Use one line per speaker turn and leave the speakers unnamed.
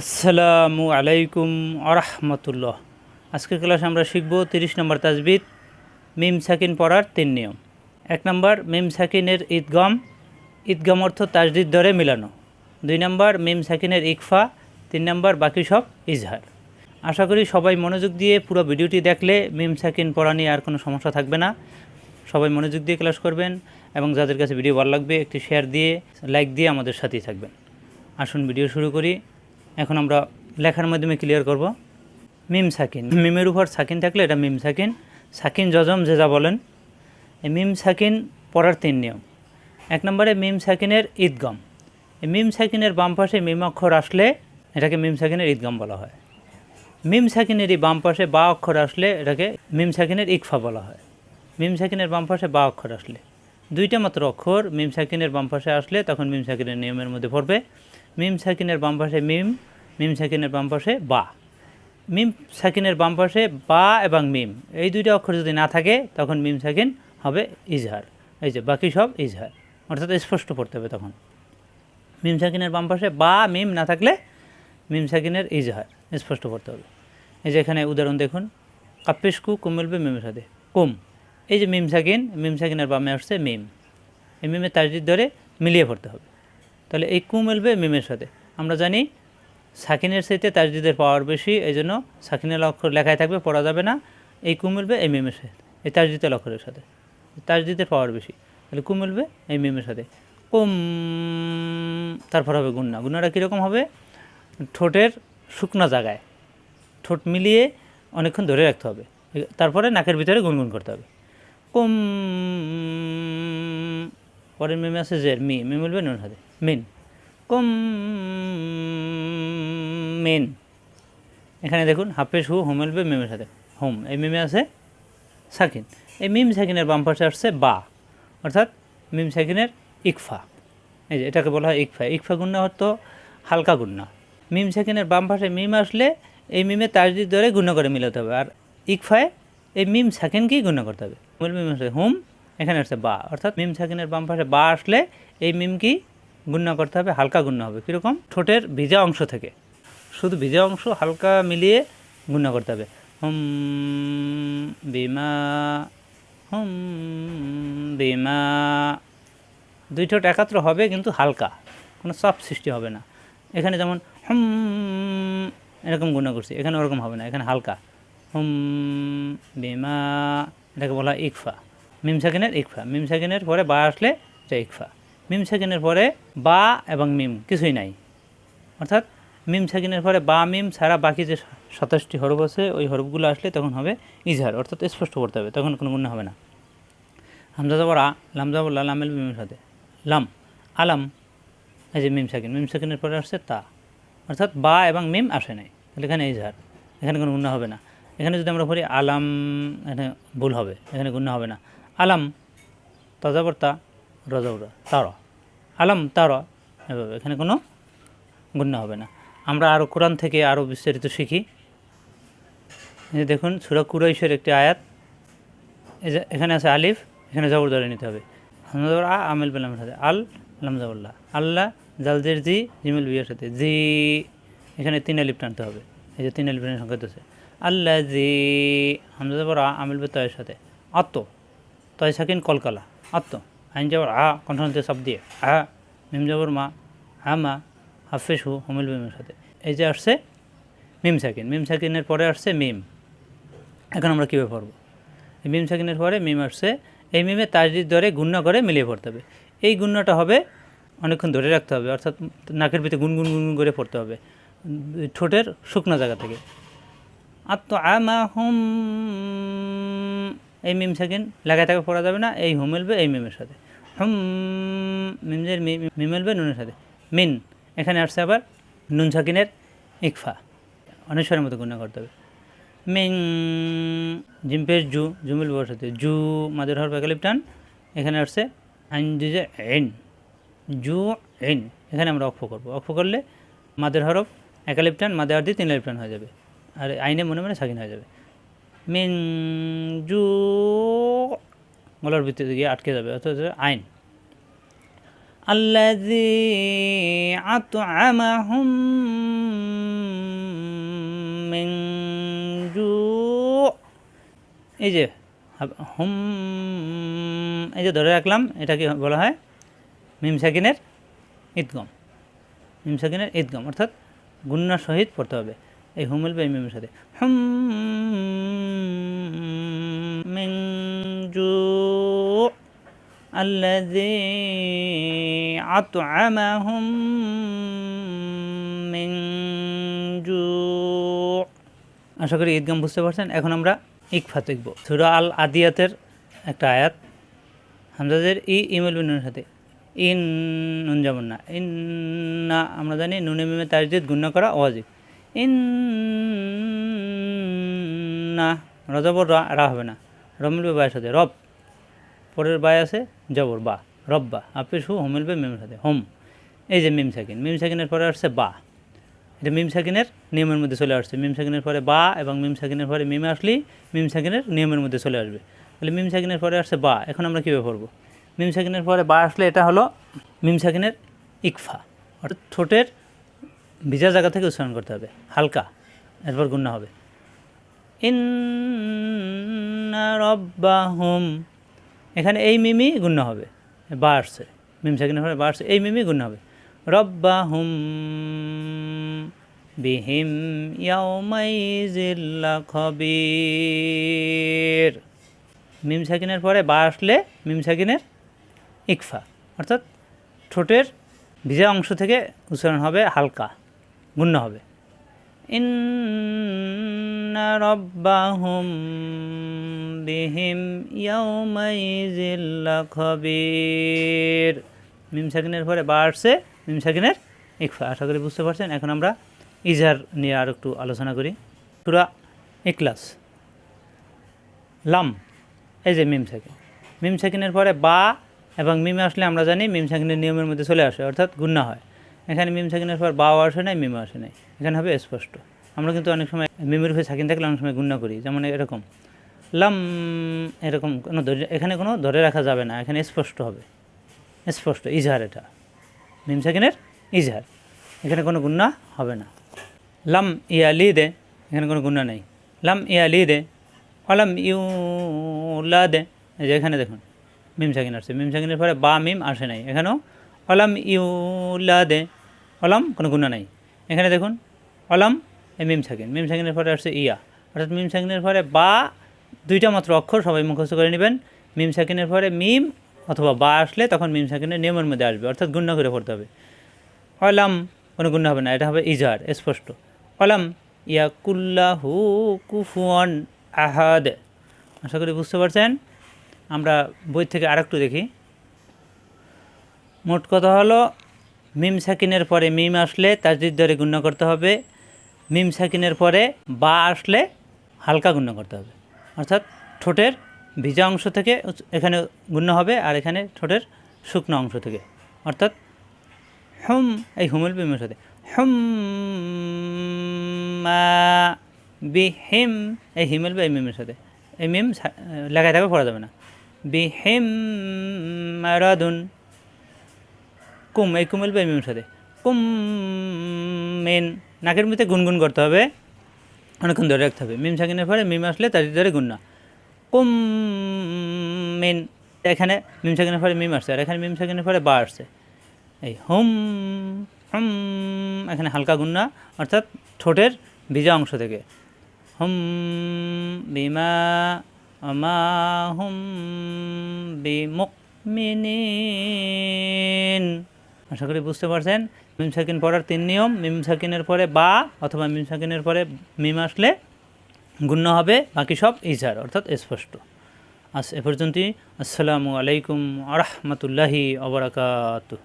আসসালামু আলাইকুম আরহামতুল্লাহ। আজকের ক্লাসে আমরা শিখব তিরিশ নম্বর তাজবিদ, মিম সাকিন পড়ার তিন নিয়ম। এক নম্বর, মিম সাকিনের ঈদগম ঈদগম অর্থ তাজদিদ দরে মিলানো। দুই নম্বর, মিম সাকিনের ইকফা, তিন নম্বর, বাকি সব ইজহার। আশা করি সবাই মনোযোগ দিয়ে পুরো ভিডিওটি দেখলে মিম সাকিন পড়া নিয়ে আর কোনো সমস্যা থাকবে না। সবাই মনোযোগ দিয়ে ক্লাস করবেন এবং যাদের কাছে ভিডিও ভালো লাগবে একটি শেয়ার দিয়ে লাইক দিয়ে আমাদের সাথেই থাকবেন। আসুন ভিডিও শুরু করি। এখন আমরা লেখার মাধ্যমে ক্লিয়ার করব। মিম সাকিন। মিমের উপর সাকিন থাকলে এটা মিম সাকিন। সাকিন যজম যে যা বলেন। এই মিম সাকিন পড়ার তিন নিয়ম। এক নম্বরে মিম সাকিনের ঈদগম। এই মিম সাকিনের বাম পাশে মিম অক্ষর আসলে এটাকে মিম সাকিনের ঈদগম বলা হয়। মিম সাকিনের এই বাম পাশে বা অক্ষর আসলে এটাকে মিম সাকিনের ইকফা বলা হয়। মিম সাকিনের বাম পাশে বা অক্ষর আসলে। দুইটা মাত্র অক্ষর, মিম সাকিনের বাম পাশে আসলে তখন মিম সাকিনের নিয়মের মধ্যে পড়বে। মিম সাকিনের বাম পাশে মিম মিম সাকিনের বাম পাশে বা। মিম সাকিনের বাম পাশে বা এবং মিম, এই দুইটা অক্ষর যদি না থাকে, তখন মিম সাকিন হবে ইজহার। এই যে, বাকি সব ইজহার। অর্থাৎ স্পষ্ট পড়তে হবে তখন। মিম সাকিনের বাম পাশে বা, মিম না থাকলে মিম সাকিনের ইজহার, স্পষ্ট করতে হবে। এই যে, এখানে উদাহরণ দেখুন। কাপ্পিসকু কুম মিলবে মিমের সাথে। কুম। এই যে মিম সাকিন, মিম সাকিনের বামে আসছে মিম। এই মিমের তাজদিদ ধরে মিলিয়ে পড়তে হবে। তাহলে এই কু মিলবে মিমের সাথে। আমরা জানি সাকিনের সাথে তাজদিদের পাওয়ার বেশি এই জন্য সাকিনের অক্ষর লেখায় থাকবে, পড়া যাবে না। এই কু মিলবে এই মিমের সাথে, এই তাজদিদের অক্ষরের সাথে। তাজদিদের পাওয়ার বেশি, তাহলে কু মিলবে এই মিমের সাথে। কুম, তারপর হবে গুন্না। গুন্নাটা কীরকম হবে? ঠোঁটের শুকনো জায়গায়। ঠোঁট মিলিয়ে অনেকক্ষণ ধরে রাখতে হবে। তারপরে নাকের ভিতরে গুনগুন করতে হবে। কুম পরের মেমে আছে জের মি মি বলবে নুন হাতে মিন। কুম মিন। এখানে দেখুন, হাফেজ হু, হোম মিলবে মিমের সাথে। হোম, এই মিমে আছে সাকিন। এই মিম সাকিনের বাম পাশে আসছে বা। অর্থাৎ মিম সাকিনের ইকফা। এই যে, এটাকে বলা হয় ইকফা। ইকফা গুন্না হতো হালকা গুন্না মিম সাকিনের বাম পাশে মিম আসলে এই মিমে তাজদিদ ধরে গুণ করে মিলাতে হবে। আর ইকফায় এই মিম সাকিনকেই গুণ করতে হবে। মূল মিম আসলে হুম, এখানে আসছে বা। অর্থাৎ মিম সাকিনের বাম পাশে বা আসলে এই মিমকেই গুণ্য করতে হবে, হালকা গুণ্য হবে। কীরকম? ঠোঁটের ভিজা অংশ থেকে। শুধু ভিজা অংশ, হালকা মিলিয়ে গুণ্য করতে হবে। হুম বিমা হুম বিমা। দুই ঠোঁট একাত্র হবে কিন্তু হালকা, কোনো চাপ সৃষ্টি হবে না। এখানে যেমন হুম, এরকম গুণ করছি, এখানে ওরকম হবে না, এখানে হালকা। হুম বিমা এটাকে বলা ইকফা। মিম সেকেন্ডের ইকফা। মিম সেকেন্ডের পরে বা আসলে এটা ইকফা। মিম সেকেন্ডের পরে বা এবং মিম, কিছুই নাই। অর্থাৎ মিম সেকেন্ডের পরে বা, মিম ছাড়া বাকি যে সাতাশটি হরফ আছে, ওই হরফগুলো আসলে তখন হবে ইজহার, অর্থাৎ স্পষ্ট করতে হবে, তখন কোনো গুণ হবে না। হামজা যাবর আ, লাম যাবর লা লামেল মিমের সাথে। লাম, আলাম, এই যে মিম সেকেন্ড মিম সেকেন্ডের পরে আসছে তা। অর্থাৎ বা এবং মিম আসে নাই। তাহলে এখানে ইজহার। এখানে কোনো গুণ হবে না। এখানে যদি আমরা পড়ি আলাম, এখানে ভুল হবে, এখানে গুণ হবে না। আলাম তাজাবর্তা রজাউরা তার। আলাম, তার, এভাবে, এখানে কোনো গুণ্য হবে না। আমরা আরও কোরআন থেকে আরও বিস্তারিত শিখি। দেখুন, সুরা কুরাইশের একটি আয়াত। এখানে আছে আলিফ, এখানে জবর ধরে নিতে হবে। আ, আমিল বেলামের সাথে আল আলামজাবুল্লাহ আল্লাহ জালজের জি, জিমিল বিয়ের সাথে। জি, এখানে তিন আলিফ টানতে হবে। এই যে তিন আলিফের সংকেত আছে। আল্লাহ জি হামজাবর আ, আমিল তয়ের সাথে। আত্ম, তয় সাকিন কলকালা আত্ম আইন যাবর আ কণ্ঠনতে সব দিয়ে। আ, মিম যাবর মা হা মা, হাফেজ হু, হোমিল মিমের সাথে। এই যে আসছে, মিম সাকিন। মিম সাকিনের পরে আসছে মিম। এখন আমরা কীভাবে পড়ব? মিম সাকিনের পরে মিম আসছে, এই মিমে তাজদিদ ধরে গুণ্য করে মিলিয়ে পড়তে হবে। এই গুণ্যটা হবে, অনেকক্ষণ ধরে রাখতে হবে, অর্থাৎ নাকের ভিতরে গুনগুন গুনগুন করে পড়তে হবে। ঠোঁটের শুকনো জায়গা থেকে। আত্ম আমা হুম এই মিম সেকেন্ড লাগাই থাকে পড়া যাবে না, এই হুম এই মিমের সাথে। হুম মিমজের মিম মিলবে, নুনের সাথে। মিন, এখানে আসছে আবার নুন সাকিনের ইকফা। অনেশ্বরের মতো গুণা করতে হবে। মিং জিম্পের জু, জুমিল বর সাথে। জু, মাদের হর প্যাকালিপ টান এখানে আসছে আইন যে এন। জু, এন। এখানে আমরা অক্ষ করব। অক্ষ করলে মাদের হরফ একালিপ টান মাদের হর দিয়ে তিন লিপ টান হয়ে যাবে। আর আইনে মনে মনে স্বাধীন হয়ে যাবে। মিন জু গলার ভিত্তিতে গিয়ে আটকে যাবে অর্থাৎ আইন। আল্লাজি আত জু, এই যে, হুম, এই যে ধরে রাখলাম, এটাকে বলা হয় মিম সাকিনের ঈদগম। মিম সাকিনের ঈদগম, অর্থাৎ গুন্না সহিত পড়তে হবে। এই হুম মিলবে এই মিমের সাথে হুম মিং জু الذي أطعمهم من جوع আশা করি ঈদগাম বুঝতে পারছেন এখন আমরা ইকফা দেখব সুরা আল আদিয়াতের একটা আয়াত হামজাদের ই ইমেল বিনুনের সাথে ইন নুন যেমন না ইন না আমরা জানি নুনে মিমে তাজদিদ গুণ্য করা অজিব ইন না রজবর রা হবে না। রমিল বায়ের সাথে, রব। পরের বায় আছে জবর, বা। রব্বা আপেশ হু হোমেলবে মিমের সাথে, হোম। এই যে মিম সাকিন, মিম সাকিনের পরে আসছে বা। এটা মিম সাকিনের নিয়মের মধ্যে চলে আসছে। মিম সাকিনের পরে বা এবং মিম সাকিনের পরে মিমে আসলেই মিম সাকিনের নিয়মের মধ্যে চলে আসবে। তাহলে মিম সাকিনের পরে আসছে বা। এখন আমরা কীভাবে পড়ব? মিম সাকিনের পরে বা আসলে এটা হলো মিম সাকিনের ইকফা, অর্থাৎ ঠোঁটের ভিজা জায়গা থেকে উচ্চারণ করতে হবে। হালকা, এরপর গুণনা হবে। রব্বাহুম, এখানে এই মিমি গুণ্য হবে, বা আসছে। মিম সাকিনের পরে বা এই মিমি গুণ্য হবে। রব্বাহুম বিহিম ইয়াউমাইজিল্লা খবির। মিম সাকিনের পরে বা আসলে মিম সাকিনের ইকফা, অর্থাৎ ঠোঁটের ভিজা অংশ থেকে উচ্চারণ হবে হালকা। গুণ্য হবে। রব্বাহুম বিহিম মিম পরে বা আসছে, মিম ইকফা আশা করি বুঝতে পারছেন। এখন আমরা ইজার নিয়ে আর একটু আলোচনা করি। পুরা ইকলাস লাম, এই যে মিম সাকিন। মিম পরে বা এবং মিমে আসলে আমরা জানি মিম সাকিনের নিয়মের মধ্যে চলে আসে, অর্থাৎ গুন্না হয়। এখানে মিম সাকিনের পর বাও আসে নাই, মিমও আসে নাই। এখানে হবে স্পষ্ট। আমরা কিন্তু অনেক সময় মিমের উপরে সাকিন থাকলে অনেক সময় গুন্না করি, যেমন এরকম। লাম, এরকম কোনো এখানে কোনো ধরে রাখা যাবে না, এখানে স্পষ্ট হবে। স্পষ্ট, ইজহার এটা। মিম সাকিনের ইজহার, এখানে কোনো গুন্না হবে না। লাম ইয়া লি দে এখানে কোনো গুন্না নেই। লাম ইয়া লি দে অলাম ইউ লা দে এই যে এখানে দেখুন, মিম সাকিন আসছে। মিম সাকিনের পরে বা, মিম আসে নাই, এখানেও অলাম ইউ লা দে অলাম কোনো গুণা নাই। এখানে দেখুন, অলাম এ মিম সাকিন। মিম সাকিনের পরে আসছে ইয়া। অর্থাৎ মিম সাকিনের পরে বা, দুইটা মাত্র অক্ষর সবাই মুখস্থ করে নেবেন। মিম সাকিনের পরে মিম অথবা বা আসলে তখন মিম সাকিনের নিয়মের মধ্যে আসবে। অর্থাৎ গুণ্য করে পড়তে হবে। অলাম কোনো গুণ হবে না, এটা হবে ইজার স্পষ্ট। অলাম ইয়া কুল্লাহু কুফুয়ান আহাদ। আশা করি বুঝতে পারছেন? আমরা বই থেকে আরেকটু দেখি। মোট কথা হলো, মিম সাকিনের পরে মিম আসলে তাজদিদ ধরে গুণ্য করতে হবে। মিম সাকিনের পরে বা আসলে হালকা গুণ্য করতে হবে। অর্থাৎ ঠোঁটের ভিজা অংশ থেকে এখানে গুণ্য হবে আর এখানে ঠোঁটের শুকনো অংশ থেকে। অর্থাৎ হুম, এই হুমুল বিমের সাথে, হুম বিহিম, এই হিমেল বা এই মিমের সাথে। এই মিম লেখায় থাকবে, পড়া যাবে না। বিহিম মারাদুন। কুম, এই কুমেল বা এই মিমের সাথে। কুম, মেন, নাকের মধ্যে গুনগুন করতে হবে। অনেকক্ষণ ধরে রাখতে হবে। মিম সাকিনের পরে মিম আসলে তার ধরে গুন্না কুম, মেন, এখানে মিম সাকিনের পরে মিম আসছে, আর এখানে মিম সাকিনের পরে বা আসছে। এই হুম হুম, এখানে হালকা গুন্না অর্থাৎ ঠোঁটের ভিজা অংশ থেকে। হুম, বিমা, আমা, হুম বিমুকমিনিন আশা করি বুঝতে পারছেন। মিম সাকিন পড়ার তিন নিয়ম, মিম সাকিনের পরে বা অথবা মিম সাকিনের পরে মিম আসলে গুণ্য হবে, বাকি সব ইজার, অর্থাৎ স্পষ্ট। আস এ পর্যন্তই। আসসালামু আলাইকুম আরহামতুল্লাহি অবরাকাতুহ